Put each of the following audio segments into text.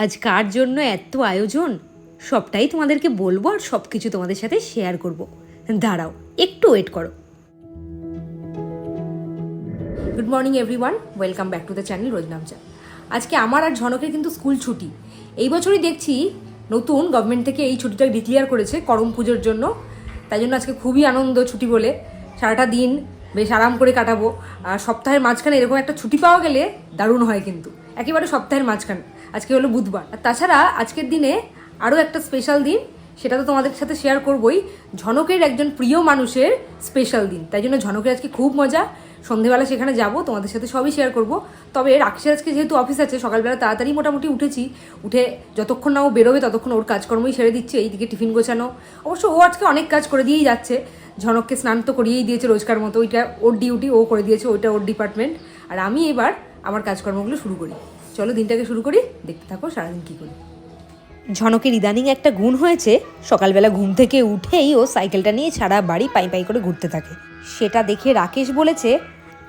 আজ কার জন্য এত আয়োজন? সবটাই তোমাদেরকে বলব আর সব কিছু তোমাদের সাথে শেয়ার করব। দাঁড়াও, একটু ওয়েট করো। Good morning everyone welcome back to the channel Rojnamcha আজকে আমার আর ঝনকের কিন্তু স্কুল ছুটি। এই বছরই দেখছি নতুন গভর্নমেন্ট থেকে এই ছুটিটা ডিক্লিয়ার করেছে করম পুজোর জন্য। তাই জন্য আজকে খুবই আনন্দ ছুটি বলে। সারাটা দিন বেশ আরাম করে কাটাবো। আর সপ্তাহের মাঝখানে এরকম একটা ছুটি পাওয়া গেলে দারুণ হয় কিন্তু। একেবারে সপ্তাহের মাঝখানে। আজকে হলো বুধবার। আর তাছাড়া আজকের দিনে আরও একটা স্পেশাল দিন, সেটা তো তোমাদের সাথে শেয়ার করবই, ঝনকের একজন প্রিয় মানুষের স্পেশাল দিন। তাই জন্য ঝনকের আজকে খুব মজা। সন্ধেবেলা সেখানে যাব, তোমাদের সাথে সবই শেয়ার করব। তবে রাকেশের আজকে যেহেতু অফিস আছে, সকালবেলা তাড়াতাড়ি মোটামুটি উঠেছি। উঠে যতক্ষণ না ও বেরোবে ততক্ষণ ওর কাজকর্মই সেরে দিচ্ছে, এইদিকে টিফিন গোছানো। অবশ্য ও আজকে অনেক কাজ করে দিয়েই যাচ্ছে। ঝনককে স্নান তো করিয়েই দিয়েছে রোজকার মতো, ওইটা ওর ডিউটি ও করে দিয়েছে, ওইটা ওর ডিপার্টমেন্ট আর আমি এবার আমার কাজকর্মগুলো শুরু করি। চলো দিনটাকে শুরু করি দেখতে থাকো সারাদিন কী করি। ঝনকের ইদানিং একটা গুণ হয়েছে সকালবেলা ঘুম থেকে উঠেই ও সাইকেলটা নিয়ে সারা বাড়ি পাই পাই করে ঘুরতে থাকে। সেটা দেখে রাকেশ বলেছে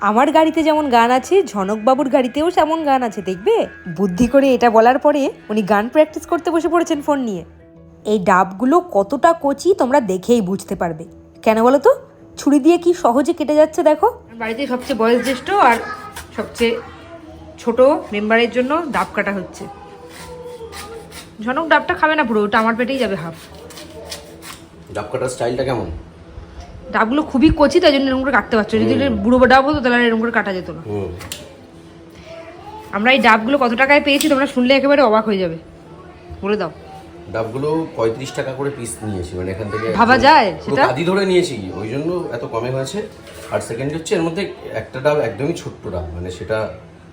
আমার গাড়িতে যেমন গান আছে ঝনকবাবুর গাড়িতেও তেমন গান আছে দেখবে? বুদ্ধি করে এটা বলার পরে উনি গান প্র্যাকটিস করতে বসে পড়েছেন ফোন নিয়ে। এই ডাবগুলো কতটা কচি তোমরা দেখেই বুঝতে পারবে। কেন বলো তো? ছুরি দিয়ে কি সহজে কেটে যাচ্ছে দেখো? বাড়িতে সবচেয়ে বয়োজ্যেষ্ঠ আর সবচেয়ে ছোট মেম্বারের জন্য ডাব কাটা হচ্ছে। ঝনক ডাবটা খাবে না পুরো ওটা আমার পেটেই যাবে হাফ ডাব কাটার স্টাইলটা কেমন? ডাবগুলো খুবই কচি তাই জন্য এরকম করে কাটতে পারছ যদি বুড়ো ডাব হতো তাহলে এরকম করে কাটা যেত না। আমরা এই ডাবগুলো কত টাকায় পেয়েছি তোমরা শুনলে একেবারে অবাক হয়ে যাবে। বলে দাও। ডাবগুলো পঁয়ত্রিশ টাকা করে পিস নিয়েছি মানে এখান থেকে ভাবা যায় সেটা? কাঁদি ধরে নিয়েছি ওই জন্য এত কমে হয়েছে। আর সেকেন্ড হচ্ছে এর মধ্যে একটা ডাব একদমই ছোট্ট ডাব মানে সেটা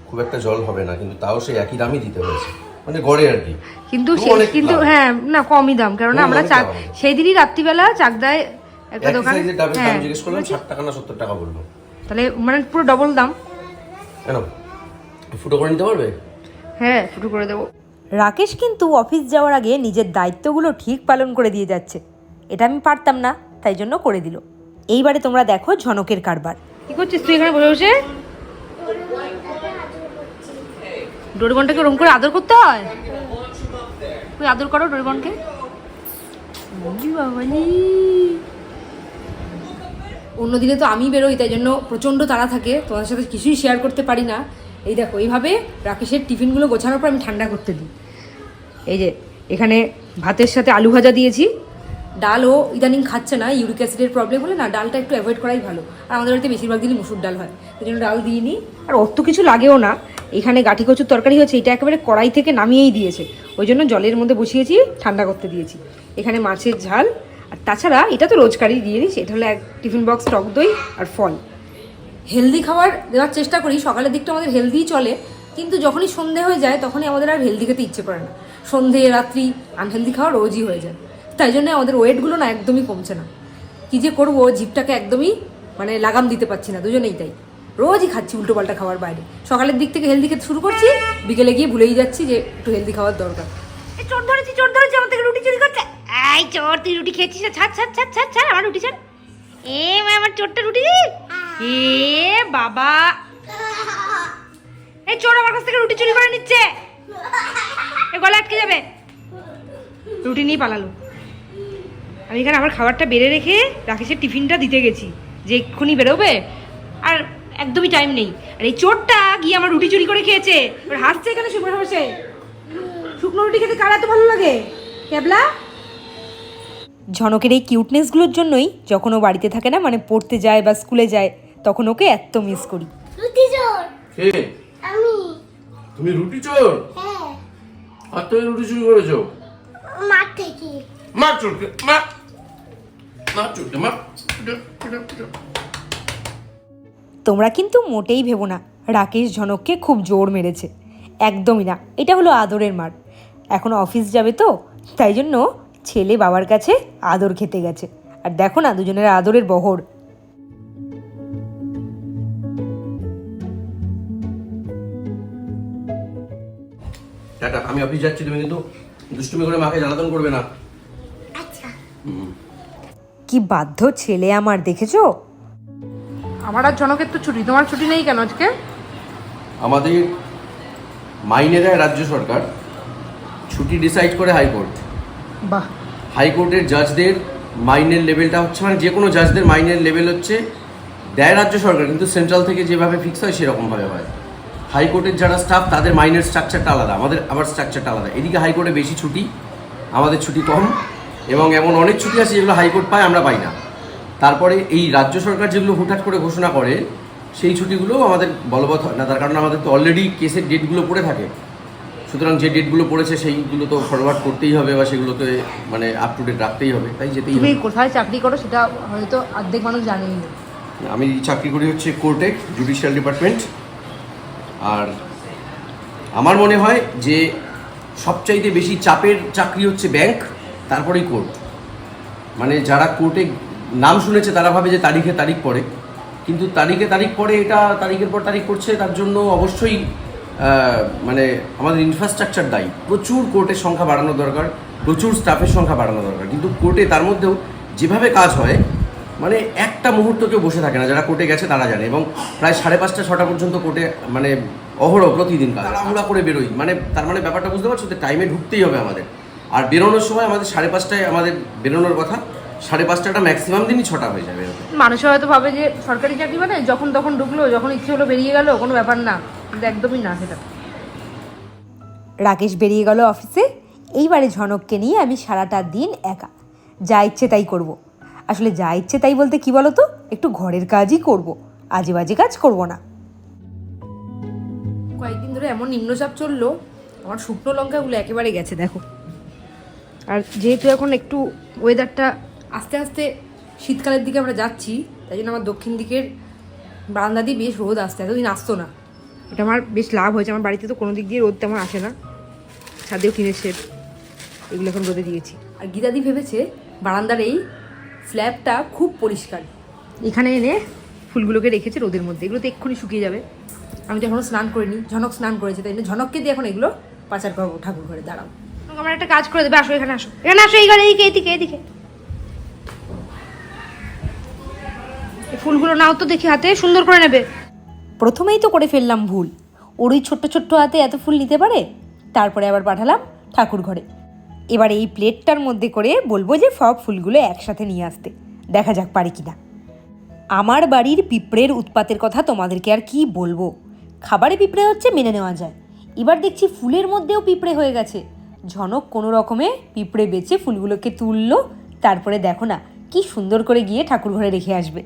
খুব একটা জল হবে না কিন্তু তাও সেই একই দামই দিতে হয়েছে। মানে গড়ে আর কি। কিন্তু সে- কিন্তু হ্যাঁ না কমই দাম কারণ আমরা চাক সেই দিনই রাত্রিবেলা চাকদায় একটা দোকানে হ্যাঁ। জিজ্ঞেস করলাম ষাট টাকা না সত্তর টাকা বলল। তাহলে মানে পুরো ডবল দাম। কেন? ফুটো করে নিতে পারবে? হ্যাঁ শুরু করে দেবো। রাকেশ কিন্তু অফিস যাওয়ার আগে নিজের দায়িত্বগুলো ঠিক পালন করে দিয়ে যাচ্ছে। এটা আমি পারতাম না তাই জন্য করে দিল। এইবারে তোমরা দেখো ঝনকের কারবার। কি করছিস তুই এখানে বসে বসে? ডোরেমনটাকে ওরম করে আদর করতে হয়? তুই আদর করো ডোরেমনকে বাবালি অন্যদিনে তো আমি বেরোই, তাই জন্য প্রচণ্ড তাড়া থাকে। তোমাদের সাথে কিছুই শেয়ার করতে পারি না। এই দেখো, এইভাবে রাকেশের টিফিনগুলো গোছানোর পর আমি ঠান্ডা করতে দিই। এই যে, এখানে ভাতের সাথে আলু ভাজা দিয়েছি। ডালও ইদানিং খাচ্ছে না ইউরিক অ্যাসিডের প্রবলেম হলে না ডালটা একটু অ্যাভয়েড করাই ভালো। আর আমাদের বাড়িতে বেশিরভাগ দিনই মুসুর ডাল হয়, সেই জন্য ডাল দিইনি। আর অত কিছু লাগেও না, এখানে গাঠি কচুর তরকারি হয়েছে, এটা একেবারে কড়াই থেকে নামিয়েই দিয়েছে। ওই জন্য জলের মধ্যে বসিয়েছি, ঠান্ডা করতে দিয়েছি। এখানে মাছের ঝাল, আর তাছাড়া এটা তো রোজকারই দিয়ে দিস এটা হলো এক টিফিন বক্স টক দই আর ফল। হেলদি খাবার দেওয়ার চেষ্টা করি, সকালের দিকটা আমাদের হেলদিই চলে, কিন্তু যখনই সন্ধে হয়ে যায়, তখনই আমাদের আর হেলদি খেতে ইচ্ছে করে না। সন্ধে, রাত্রি আনহেলদি খাওয়া রোজই হয়ে যায়। তাই জন্য আমাদের ওয়েটগুলো না একদমই কমছে না। কী যে করব জিপটাকে একদমই মানে লাগাম দিতে পারছি না, দুজনেই তাই। রোজই খাচ্ছি উল্টো পাল্টা খাবার বাইরে। সকালের দিক থেকে হেলদি খেতে শুরু করছি, বিকেলে গিয়ে ভুলেই যাচ্ছি যে একটু হেলদি খাওয়ার দরকার। চোর ধরেছি চোর ধরেছি, আমার থেকে রুটি চুরি করছে? এই চোর, তুই রুটি খেয়েছিস ছাড় ছাড় ছাড় ছাড় ছাড়, আমার রুটি ছাড়। এ আমার চোরটা রুটি। এ বাবা। এই চোর আমার কাছ থেকে রুটি চুরি করে নিচ্ছে। এ গলা আটকে যাবে। রুটি নিয়ে পালালো। আমি এখানে আমার খাবারটা বেড়ে রেখে রাকেশের টিফিনটা দিতে গেছি যে এক্ষুনি বেরোবে। আর একদমই টাইম নেই। আর এই চোরটা গিয়ে আমার রুটি চুরি করে খেয়েছে। এবার হাসছে এখানে শুকনো বসে শুকনো রুটি খেতে কার এত ভালো লাগে? ক্যাবলা ঝনকের এই কিউটনেসগুলোর জন্যই যখন ও বাড়িতে থাকে না মানে পড়তে যায় বা স্কুলে যায় তখন ওকে এত মিস করি। রুটি চোর। কে? আমি। তুমি রুটি চোর? হ্যাঁ। আর তুমি রুটি চুরি করেছ? মাঠ থেকে। মা তোমরা কিন্তু মোটেই ভেবো না রাকেশ ঝনককে খুব জোর মেরেছে। একদমই না এটা হলো আদরের মার। এখন অফিস যাবে তো তাই জন্য ছেলে বাবার কাছে আদর খেতে গেছে। আর দেখো না দুজনের আদরের বহর। টাটা আমি অফিস যাচ্ছি তুমি কিন্তু দুষ্টুমি করে মাকে জ্বালাতন করবে না। আচ্ছা। কি বাধ্য ছেলে আমার দেখেছ? আমার আর জনকের তো ছুটি তোমার ছুটি নেই কেন আজকে? আমাদের মাইনে দেয় রাজ্য সরকার ছুটি ডিসাইড করে হাইকোর্ট বাহ। হাইকোর্টের জাজদের মাইনের লেভেলটা হচ্ছে মানে যে কোনো জাজদের মাইনের লেভেল হচ্ছে দেয় রাজ্য সরকার কিন্তু সেন্ট্রাল থেকে যেভাবে ফিক্স হয় সেরকমভাবে হয়। হাইকোর্টের যারা স্টাফ তাদের মাইনের স্ট্রাকচারটা আলাদা আমাদের আবার স্ট্রাকচারটা আলাদা। এদিকে হাইকোর্টে বেশি ছুটি আমাদের ছুটি কম। এবং এমন অনেক ছুটি আছে যেগুলো হাইকোর্ট পায় আমরা পাই না। তারপরে এই রাজ্য সরকার যেগুলো হুটহাট করে ঘোষণা করে সেই ছুটিগুলো আমাদের বলবৎ হয় না। তার কারণ আমাদের তো অলরেডি কেসের ডেটগুলো পড়ে থাকে। সুতরাং যে ডেটগুলো পড়েছে সেইগুলো তো ফরওয়ার্ড করতেই হবে বা সেগুলোতে মানে আপ টু ডেট রাখতেই হবে। তাই যেতেই তুমি হবে। কোথায় চাকরি করো সেটা হয়তো অর্ধেক মানুষ জানেই না। আমি চাকরি করি হচ্ছে কোর্টে জুডিশিয়াল ডিপার্টমেন্ট আর আমার মনে হয় যে সবচাইতে বেশি চাপের চাকরি হচ্ছে ব্যাংক তারপরেই কোর্ট মানে যারা কোর্টে নাম শুনেছে, তারা ভাবে যে তারিখে তারিখ পড়ে। কিন্তু তারিখে তারিখ পড়ে, এটা তারিখের পর তারিখ করছে, তার জন্য অবশ্যই মানে আমাদের ইনফ্রাস্ট্রাকচার দায়ী। প্রচুর কোর্টের সংখ্যা বাড়ানো দরকার, প্রচুর স্টাফের সংখ্যা বাড়ানো দরকার। কিন্তু কোর্টে তার মধ্যেও যেভাবে কাজ হয় মানে একটা মুহূর্ত কেউ বসে থাকে না। যারা কোর্টে গেছে, তারা জানে। এবং প্রায় সাড়ে পাঁচটা, ছটা পর্যন্ত কোর্টে মানে অহরহ প্রতিদিন কাজ। আমরা করে বেরোই। মানে তার মানে ব্যাপারটা বুঝতে পারছ? তো টাইমে ঢুকতেই হবে আমাদের। আর বেরোনোর সময় আমাদের সাড়ে পাঁচটায় আমাদের বেরোনোর কথা সাড়ে পাঁচটাটা ম্যাক্সিমাম দিনই ছটা হয়ে যাবে মানুষ হয়তো ভাবে যে সরকারি চাকরি মানে যখন তখন ঢুকলো যখন ইচ্ছে হলো বেরিয়ে গেল কোনো ব্যাপার না। কিন্তু একদমই না সেটা। রাকেশ বেরিয়ে গেল অফিসে। এইবারে ঝনককে নিয়ে আমি সারাটা দিন একা। যা ইচ্ছে তাই করব। আসলে যা ইচ্ছে তাই বলতে কি বলো তো একটু ঘরের কাজই করব। আজে বাজে কাজ করব না। কয়েকদিন ধরে এমন নিম্নচাপ চলল আমার শুকনো লঙ্কাগুলো একেবারে গেছে দেখো। আর যেহেতু এখন একটু ওয়েদারটা আস্তে আস্তে শীতকালের দিকে আমরা যাচ্ছি, তাই জন্য আমার দক্ষিণ দিকের বারান্দা দিয়ে বেশ রোদ আসতে এতদিন আসতো না। এটা আমার বেশ লাভ হয়েছে, আমার বাড়িতে তো কোনো দিক দিয়ে রোদ তেমন আসে না। ছাদেও কিনে শেড, এগুলো এখন রোদে দিয়েছি। আর গীতাদি ভেবেছে বারান্দার এই স্ল্যাবটা খুব পরিষ্কার। এখানে এনে ফুলগুলোকে রেখেছে রোদের মধ্যে, এগুলো তো এক্ষুনি শুকিয়ে যাবে। আমি তো এখনও স্নান করিনি, ঝনক স্নান করেছে, তাই জন্য ঝনককে দিয়ে এখন এগুলো পাচার করব, ঠাকুর ঘরে, দাঁড়াও। আমার একটা কাজ করে দেবে, আসো, এখানে আসো। এখানে আসো, এই ঘরে, এইদিকে এইদিকে এইদিকে। ফুলগুলো নাও তো দেখি হাতে, সুন্দর করে নেবে। প্রথমেই তো করে ফেললাম ভুল। ওর ওই ছোট্ট ছোট্ট হাতে এত ফুল নিতে পারে, তারপরে আবার পাঠালাম ঠাকুর ঘরে। এবার এই প্লেটটার মধ্যে করে বলব যে সব ফুলগুলো একসাথে নিয়ে আসতে, দেখা যাক পারি কিনা। আমার বাড়ির পিঁপড়ের উৎপাতের কথা তোমাদেরকে আর কি বলব? খাবারে পিঁপড়ে হচ্ছে মেনে নেওয়া যায়। এবার দেখছি ফুলের মধ্যেও পিঁপড়ে হয়ে গেছে। ঝনক কোনো রকমে পিঁপড়ে বেঁচে ফুলগুলোকে তুললো। তারপরে দেখো না, কি সুন্দর করে গিয়ে ঠাকুর ঘরে রেখে আসবে।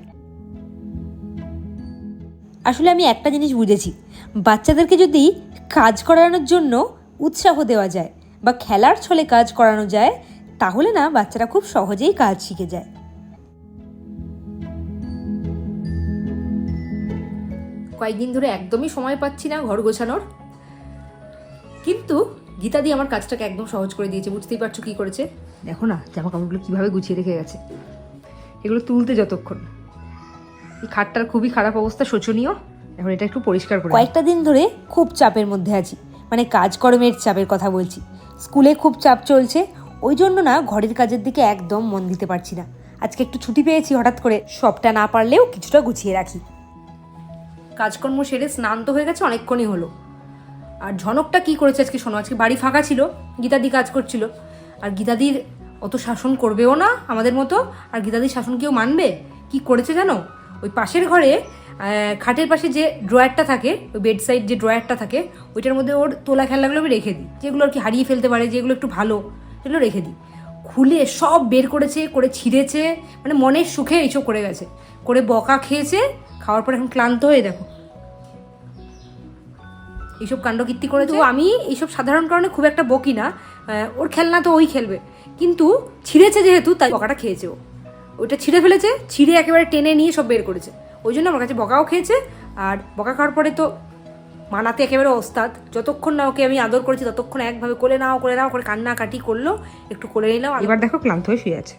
আসলে আমি একটা জিনিস বুঝেছি, বাচ্চাদেরকে যদি কাজ করানোর জন্য উৎসাহ দেওয়া যায় বা খেলার ছলে কাজ করানো যায়, তাহলে না বাচ্চারা খুব সহজেই কাজ শিখে যায়। কয়েকদিন ধরে একদমই সময় পাচ্ছি না ঘর গোছানোর। কিন্তু গীতাদি আমার কাজটাকে একদম সহজ করে দিয়েছে বুঝতেই পারছ কি করেছে? দেখো না জামা কাপড়গুলো কীভাবে গুছিয়ে রেখে গেছে। এগুলো তুলতে যতক্ষণ। এই খাটটার খুবই খারাপ অবস্থা শোচনীয়। এখন এটা একটু পরিষ্কার করে কয়েকটা দিন ধরে খুব চাপের মধ্যে আছি। মানে কাজকর্মের চাপের কথা বলছি। স্কুলে খুব চাপ চলছে ওই জন্য না ঘরের কাজের দিকে একদম মন দিতে পারছি না। আজকে একটু ছুটি পেয়েছি হঠাৎ করে সবটা না পারলেও কিছুটা গুছিয়ে রাখি। কাজকর্ম সেরে স্নান তো হয়ে গেছে অনেকক্ষণই হলো। আর ঝনকটা কি করেছে আজকে শোনো, আজকে বাড়ি ফাঁকা ছিল, গীতাদি কাজ করছিল। আর গীতাদির অত শাসন করবেও না আমাদের মতো, আর গীতাদির শাসন কেউ মানবে? কি করেছে জানো? ওই পাশের ঘরে খাটের পাশে যে ড্রয়ারটা থাকে, ওই বেড সাইড যে ড্রয়ারটা থাকে, ওইটার মধ্যে ওর তোলা খেলাগুলো আমি রেখে দিই। যেগুলো আর কি হারিয়ে ফেলতে পারে, যেগুলো একটু ভালো, সেগুলো রেখে দিই। খুলে সব বের করেছে, করে ছিঁড়েছে মানে মনের সুখে এইসব করে গেছে। করে বকা খেয়েছে, খাওয়ার পর এখন ক্লান্ত হয়ে দেখো। এইসব কাণ্ডকীর্তি করে তো আমি এইসব সাধারণ কারণে খুব একটা বকি না। ওর খেলনা তো ওই খেলবে। কিন্তু ছিঁড়েছে যেহেতু তাই বকাটা খেয়েছে ও। ওইটা ছিঁড়ে ফেলেছে ছিঁড়ে একেবারে টেনে নিয়ে সব বের করেছে। ওই জন্য আমার কাছে বকাও খেয়েছে আর বকা খাওয়ার পরে তো মানাতে একেবারে ওস্তাদ। যতক্ষণ না ওকে আমি আদর করেছি ততক্ষণ একভাবে কোলে নাও কোলে নাও করে কান্না কাটি করল একটু কোলে নিলাম এবার দেখো ক্লান্ত হয়ে শুয়ে আছে।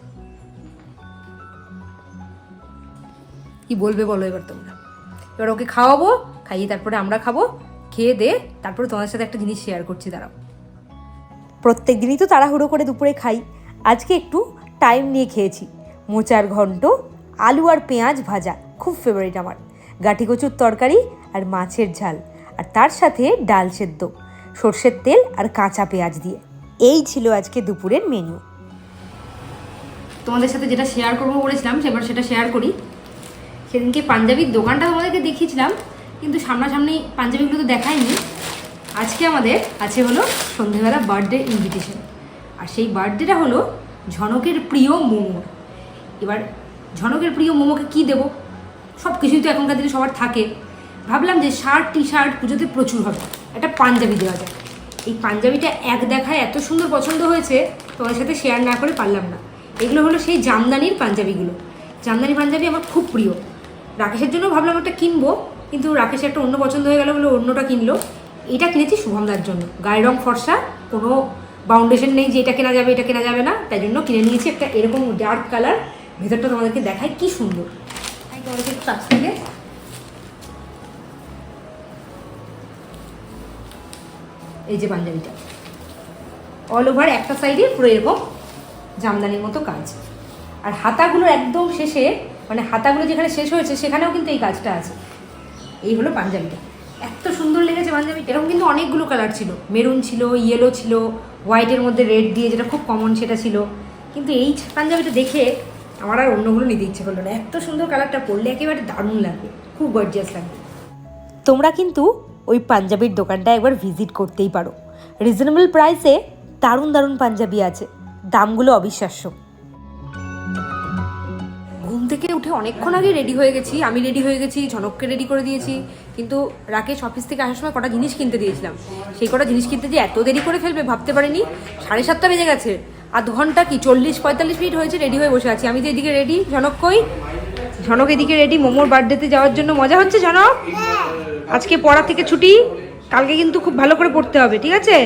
কি বলবে বলো এবার তোমরা। এবার ওকে খাওয়াবো খাইয়ে তারপরে আমরা খাব। খেয়ে দে তারপরে তোমাদের সাথে একটা জিনিস শেয়ার করছি দাঁড়াও। প্রত্যেক দিনই তো তাড়াহুড়ো করে দুপুরে খাই। আজকে একটু টাইম নিয়ে খেয়েছি। মোচার ঘন্ট আলু আর পেঁয়াজ ভাজা খুব ফেভারিট আমার। গাঠি কচুর তরকারি আর মাছের ঝাল আর তার সাথে ডাল সেদ্ধ সর্ষের তেল আর কাঁচা পেঁয়াজ দিয়ে। এই ছিল আজকে দুপুরের মেনু তোমাদের সাথে যেটা শেয়ার করব বলেছিলাম সেবার সেটা শেয়ার করি। সেদিনকে পাঞ্জাবির দোকানটা তোমাদেরকে দেখিয়েছিলাম। কিন্তু সামনাসামনি পাঞ্জাবিগুলো তো দেখাইনি। আজকে আমাদের আছে হলো সন্ধেবেলা বার্থডে ইনভিটেশন আর সেই বার্থডেটা হলো ঝনকের প্রিয় মোমো। এবার ঝনকের প্রিয় মোমোকে কি দেবো? সব কিছুই তো এখনকার দিনে সবার থাকে। ভাবলাম যে শার্ট টি শার্ট পুজোতে প্রচুর হবে। একটা পাঞ্জাবি দেওয়া যায় এই পাঞ্জাবিটা এক দেখায় এত সুন্দর পছন্দ হয়েছে তোমার সাথে শেয়ার না করে পারলাম না। এগুলো হলো সেই জামদানির পাঞ্জাবিগুলো। জামদানি পাঞ্জাবি আমার খুব প্রিয়। রাকেশের জন্য ভাবলাম একটা কিনবো। কিন্তু রাকেশের একটা অন্য পছন্দ হয়ে গেল বলে অন্যটা কিনলো। এটা কিনেছি শুভমদার জন্য। গায়ের রং ফর্সা, কোনো বাউন্ডেশন নেই যে এটা কেনা যাবে, এটা কেনা যাবে না। তাই জন্য কিনে নিয়েছি একটা এরকম ডার্ক কালার ভেতরটা তোমাদেরকে দেখায় কি সুন্দর। তাই তোমাদেরকে এই যে পাঞ্জাবিটা। অল ওভার একটা সাইডে পুরো এরকম জামদানির মতো কাজ। আর হাতাগুলো একদম শেষে মানে হাতাগুলো যেখানে শেষ হয়েছে, সেখানেও কিন্তু এই কাজটা আছে। এই হলো পাঞ্জাবিটা। এত সুন্দর লেগেছে পাঞ্জাবিটা এরকম কিন্তু অনেকগুলো কালার ছিল। মেরুন ছিল ইয়েলো ছিল হোয়াইটের মধ্যে রেড দিয়ে যেটা খুব কমন সেটা ছিল। কিন্তু এই পাঞ্জাবিটা দেখে আমার আর অন্যগুলো নিতে ইচ্ছে করল না। এত সুন্দর কালারটা পরলে একেবারে দারুণ লাগবে। খুব গর্জিয়াস লাগবে। তোমরা কিন্তু ওই পাঞ্জাবির দোকানটা একবার ভিজিট করতেই পারো। রিজনেবল প্রাইসে দারুণ দারুণ পাঞ্জাবি আছে। দামগুলো অবিশ্বাস্য। থেকে উঠে অনেকক্ষণ আগে রেডি হয়ে গেছি। আমি রেডি হয়ে গেছি, ঝনককে রেডি করে দিয়েছি। কিন্তু রাকেশ অফিস থেকে আসার সময় কটা জিনিস কিনতে দিয়েছিলাম। সেই কটা জিনিস কিনতে যে এত দেরি করে ফেলবে ভাবতে পারিনি। সাড়ে সাতটা বেজে গেছে। আধ ঘণ্টা কি? চল্লিশ, পঁয়তাল্লিশ মিনিট হয়েছে রেডি হয়ে বসে আছি। আমি তো এদিকে রেডি ঝনক কই? ঝনক এদিকে রেডি মোমোর বার্থডেতে যাওয়ার জন্য মজা হচ্ছে ঝনক? আজকে পড়া থেকে ছুটি, কালকে কিন্তু খুব ভালো করে পড়তে হবে, ঠিক আছে?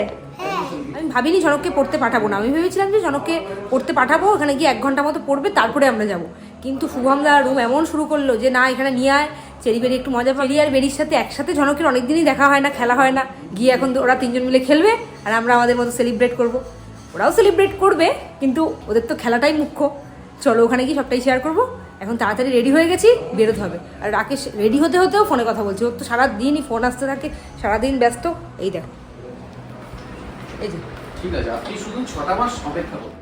ভাবিনি জনককে পড়তে পাঠাবো না। আমি ভেবেছিলাম যে জনককে পড়তে পাঠাবো, ওখানে গিয়ে এক ঘণ্টা মতো পড়বে, তারপরে আমরা যাব। কিন্তু শুভমদা রুম এমন শুরু করল যে, না, এখানে নিয়ে আয়, চেরি বেরি একটু মজা পাবি। আর বেরির সাথে একসাথে জনকের অনেক দিনই দেখা হয় না, খেলা হয় না। গিয়ে এখন ওরা তিনজন মিলে খেলবে, আর আমরা আমাদের মতো সেলিব্রেট করব। ওরাও সেলিব্রেট করবে, কিন্তু ওদের তো খেলাটাই মুখ্য। চলো, ওখানে গিয়ে সবটাই শেয়ার করব। এখন তাড়াতাড়ি রেডি হয়ে গেছি, বেরোতে হবে। আর রাকেশ রেডি হতে হতেও ফোনে কথা বলছে। ওর তো সারাদিনই ফোন আসতে থাকে, সারাদিন ব্যস্ত। এই দেখো। এই যে। ঠিক আছে, আপনি শুধু ছটা মাস অপেক্ষা করুন।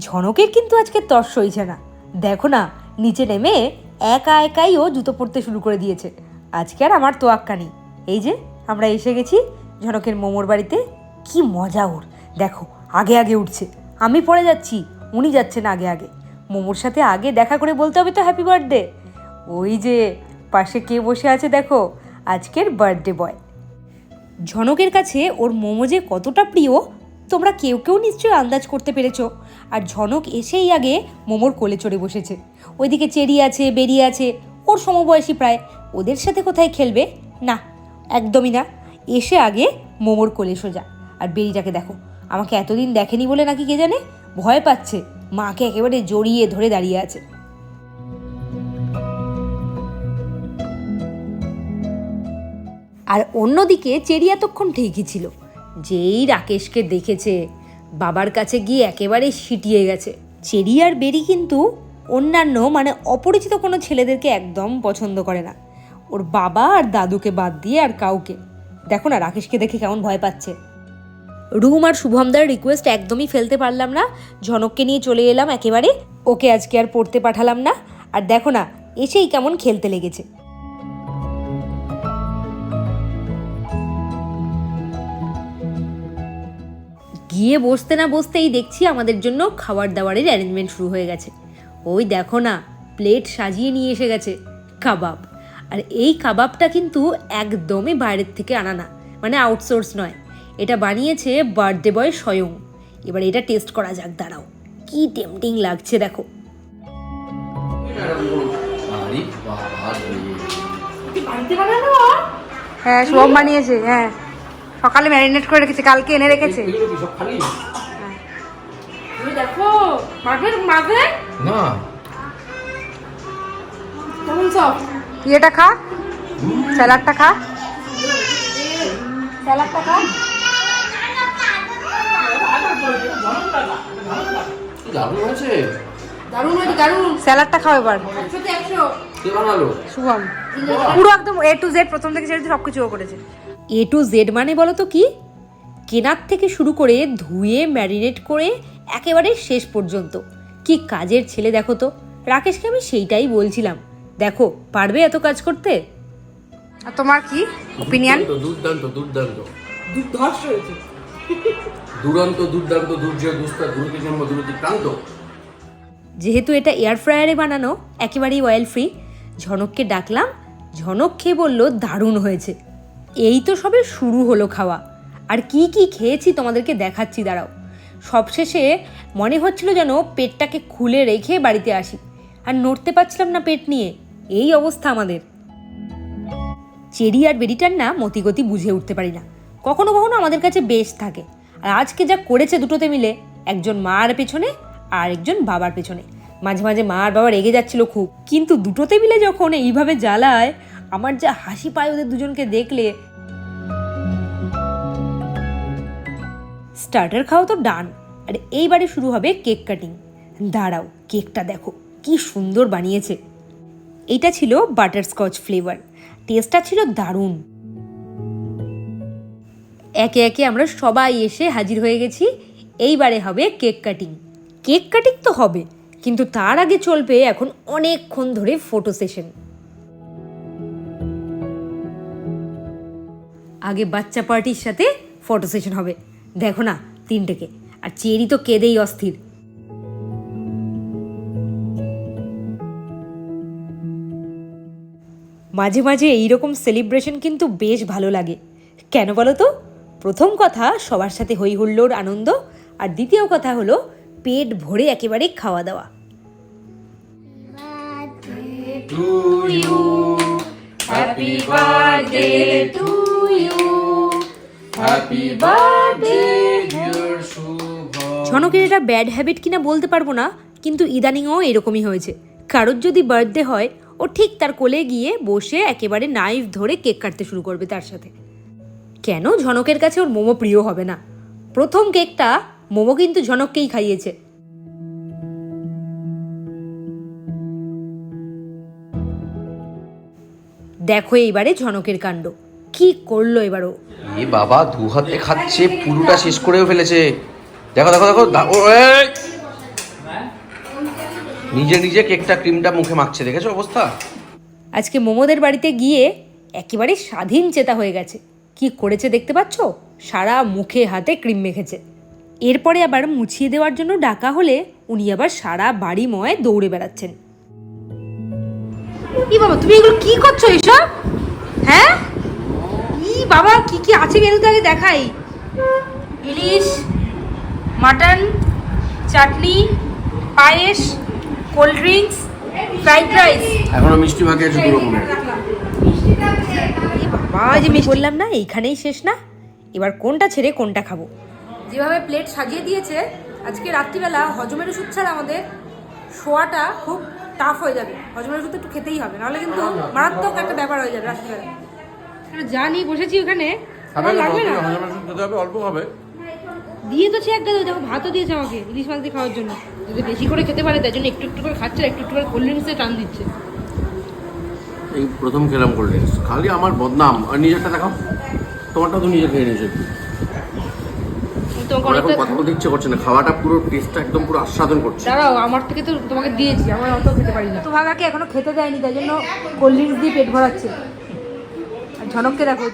ঝনকের কিন্তু আজকে তর্স হয়েছে না। দেখো না, নিচে নেমে একা একাই ও জুতো পরতে শুরু করে দিয়েছে। আজকে আর আমার তোয়াক্কা নেই। এই যে, আমরা এসে গেছি ঝনকের মোমোর বাড়িতে। কি মজা ওর। দেখো, আগে আগে উঠছে। আমি পড়ে যাচ্ছি, উনি যাচ্ছেন আগে আগে। মোমোর সাথে আগে দেখা করে বলতে হবে তো হ্যাপি বার্থডে ওই যে, পাশে কে বসে আছে দেখো, আজকের বার্থডে বয় ঝনকের কাছে ওর মোমো যে কতটা প্রিয় তোমরা কেউ কেউ নিশ্চয়ই আন্দাজ করতে পেরেছ। আর ঝনক এসেই আগে মোমোর কোলে চড়ে বসেছে। ওইদিকে চেরি আছে বেরিয়ে আছে, ওর সমবয়সী প্রায়। ওদের সাথে কোথায় খেলবে? না, একদমই না। এসে আগে মোমোর কোলে সোজা। আর বেরিটাকে দেখো, আমাকে এতদিন দেখেনি বলে নাকি কে জানে? ভয় পাচ্ছে। মাকে একেবারে জড়িয়ে ধরে দাঁড়িয়ে আছে। আর অন্যদিকে চেরি এতক্ষণ ঠিকই ছিল। যেই রাকেশকে দেখেছে, বাবার কাছে গিয়ে একেবারে সিটিয়ে গেছে। চেরি আর বেরি কিন্তু অন্যান্য মানে অপরিচিত কোনো ছেলেদেরকে একদম পছন্দ করে না। ওর বাবা আর দাদুকে বাদ দিয়ে আর কাউকে। দেখো না, রাকেশকে দেখে কেমন ভয় পাচ্ছে। রুম আর শুভমদার রিকোয়েস্ট একদমই ফেলতে পারলাম না। ঝনককে নিয়ে চলে এলাম একেবারে। ওকে আজকে আর পড়তে পাঠালাম না। আর দেখো না, এসেই কেমন খেলতে লেগেছে। গিয়ে বসতে না বসতেই দেখছি আমাদের জন্য খাবার দাবারের অ্যারেঞ্জমেন্ট শুরু হয়ে গেছে। ওই দেখো না প্লেট সাজিয়ে নিয়ে এসে গেছে কাবাব। আর এই কাবাবটা কিন্তু একদমই বাইরের থেকে আনা না মানে আউটসোর্স নয়। এটা বানিয়েছে বার্থডে বয় স্বয়ং। এবার এটা টেস্ট করা যাক দাঁড়াও। কি টেম্পটিং লাগছে দেখো। হ্যাঁ সব বানিয়েছে হ্যাঁ। সকালে ম্যারিনেট করে রেখেছে কালকে এনে রেখেছে। দেখো মাঘের না। কেমন সব? ইয়েটা খা স্যালাডটা খা। স্যালাডটা খা। দারুণ হয়েছে। দারুণ হয়েছে দারুণ। স্যালাডটা খাও এবার। শুভম। পুরো একদম এ টু জেড প্রথম থেকে ছেড়ে সব কিছু ও করেছে। এ টু জেড মানে বলো তো কি? কেনার থেকে শুরু করে ধুয়ে ম্যারিনেট করে একেবারে শেষ পর্যন্ত। কি কাজের ছেলে দেখো তো? রাকেশকে আমি সেইটাই বলছিলাম। দেখো পারবে এত কাজ করতে? আর তোমার কি? ওপিনিয়ন দুর্দান্ত দুর্দান্ত ধর্ষ হয়েছে। দুরন্ত দুর্দান্ত দুর্জয় দুস্তার দুরতি জন্ম দুরতি ক্রান্ত যেহেতু এটা এয়ার ফ্রায়ারে বানানো একেবারেই অয়েল ফ্রি ঝনককে ডাকলাম ঝনক খেয়ে বলল দারুণ হয়েছে। এই তো সবে শুরু হলো খাওয়া। আর কি কি খেয়েছি তোমাদেরকে দেখাচ্ছি, দাঁড়াও। সবশেষে মনে হচ্ছিল যেন পেটটাকে খুলে রেখে বাড়িতে আসি। আর নড়তে পারছিলাম না পেট নিয়ে। এই অবস্থা আমাদের। চেরি আর বেরিটার না মতিগতি বুঝে উঠতে পারি না। কখনো কখনো আমাদের কাছে বেশ থাকে। আর আজকে যা করেছে দুটোতে মিলে, একজন মার পেছনে আর একজন বাবার পেছনে। মাঝে মাঝে মা আর বাবা রেগে যাচ্ছিল খুব। কিন্তু দুটোতে মিলে যখন এইভাবে জ্বালায় আমার যা হাসি পায় ওদের দুজনকে দেখলে। স্টার্টার খাওয়া তো ডান। আর এইবারে শুরু হবে কেক কাটিং। দাঁড়াও, কেকটা দেখো, কি সুন্দর বানিয়েছে। এটা ছিল বাটারস্কচ ফ্লেভার। টেস্টটা ছিল দারুণ। একে একে আমরা সবাই এসে হাজির হয়ে গেছি। এইবারে হবে কেক কাটিং। কেক কাটিং তো হবে, কিন্তু তার আগে চলবে এখন অনেকক্ষণ ধরে ফটো সেশন। আগে বাচ্চা পার্টির সাথে ফটো সেশন হবে। দেখো না, তিনটেকে। আর চেরি তো কেঁদেই অস্থির। মাঝে মাঝে এইরকম সেলিব্রেশন কিন্তু বেশ ভালো লাগে। কেন বলো তো? প্রথম কথা, সবার সাথে হই হুল্লোড় আনন্দ, আর দ্বিতীয় কথা হলো, পেট ভরে একেবারে খাওয়া দাওয়া। হ্যাপি বার্থডে টু ঝনকের এটা ব্যাড হ্যাবিট কিনা বলতে পারব না কিন্তু ইদানিংও এরকমই হয়েছে। কারোর যদি বার্থডে হয় ও ঠিক তার কোলে গিয়ে বসে একেবারে নাইফ ধরে কেক কাটতে শুরু করবে তার সাথে। কেন ঝনকের কাছে ওর মোমো প্রিয় হবে না? প্রথম কেকটা মোমো কিন্তু ঝনককেই খাইয়েছে। দেখো এইবারে ঝনকের কাণ্ড। কি করল এবারও? এ বাবা দু হাতে খাচ্ছে পুরোটা শেষ করেও ফেলেছে। দেখো দেখো দেখো দা- ও, এই! নিজে নিজে কেকটা ক্রিমটা মুখে মাখছে দেখেছ অবস্থা? আজকে মোমোদের বাড়িতে গিয়ে একেবারে স্বাধীন চেতা হয়ে গেছে। কি করেছে দেখতে পাচ্ছ? সারা মুখে হাতে ক্রিম মেখেছে। এরপরে আবার মুছিয়ে দেওয়ার জন্য ডাকা হলে উনি আবার সারা বাড়ি বাড়িময় দৌড়ে বেড়াচ্ছেন। ই বাবা তুমি এগুলো কি করছ এসব? হ্যাঁ? বাবা কি কি আছে মেনুতে আগে দেখাই? ইলিশ মাটন চাটনি পায়েস কোল্ড ড্রিঙ্কস ফ্রাইড রাইস। এখনও মিষ্টি ভাগে আছে রকমের। বাবা যে আমি বললাম না এইখানেই শেষ না? এবার কোনটা ছেড়ে কোনটা খাব? যেভাবে প্লেট সাজিয়ে দিয়েছে আজকে রাত্রিবেলা হজমের ওষুধ ছাড়া আমাদের শোয়াটা খুব টাফ হয়ে যাবে। হজমের ওষুধ একটু খেতেই হবে নাহলে কিন্তু মারাত্মক একটা ব্যাপার হয়ে যাবে রাত্রিবেলা। যা নিয়ে বসেছি ওখানে আমার লাগবে না? অল্প হবে দিয়েছে একটা দেখো ভাতও দিয়েছে আমাকে ইলিশ মাছ দিয়ে খাওয়ার জন্য। যদি বেশি করে খেতে পারে তাই জন্য একটু একটু করে খাচ্ছে একটু একটু করে কোল্ড ড্রিঙ্কসে টান দিচ্ছে। এই প্রথম খেলাম কোল্ড ড্রিঙ্কস খালি আমার বদনাম আর নিজেরটা দেখাও। তোমারটা তো নিজে খেয়ে নিয়েছো। কথা বলতে ইচ্ছে করছে না খাওয়াটা পুরো টেস্টটা একদম পুরো আস্বাদন করছে। দাঁড়াও আমার থেকে তো তোমাকে দিয়েছি আমার অত খেতে পারি না তো ভাগাকে এখনও খেতে দেয়নি তাই জন্য কোল্ড ড্রিঙ্কস দিয়ে পেট ভরাচ্ছে। ঝনককে দেখো।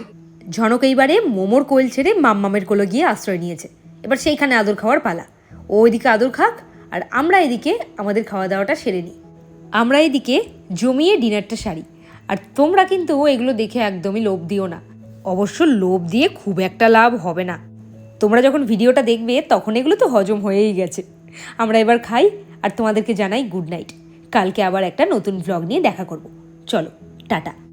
ঝনক এইবারে মোমোর কোয়েল ছেড়ে মাম্মামের কোলে গিয়ে আশ্রয় নিয়েছে। এবার সেইখানে আদর খাওয়ার পালা। ও ওইদিকে আদর খাক, আর আমরা এদিকে আমাদের খাওয়া দাওয়াটা সেরে নিই। আমরা এদিকে জমিয়ে ডিনারটা সারি। আর তোমরা কিন্তু এগুলো দেখে একদমই লোভ দিও না। অবশ্য লোভ দিয়ে খুব একটা লাভ হবে না। তোমরা যখন ভিডিওটা দেখবে, তখন এগুলো তো হজম হয়েই গেছে। আমরা এবার খাই, আর তোমাদেরকে জানাই গুড নাইট। কালকে আবার একটা নতুন ব্লগ নিয়ে দেখা করব। চলো, টাটা।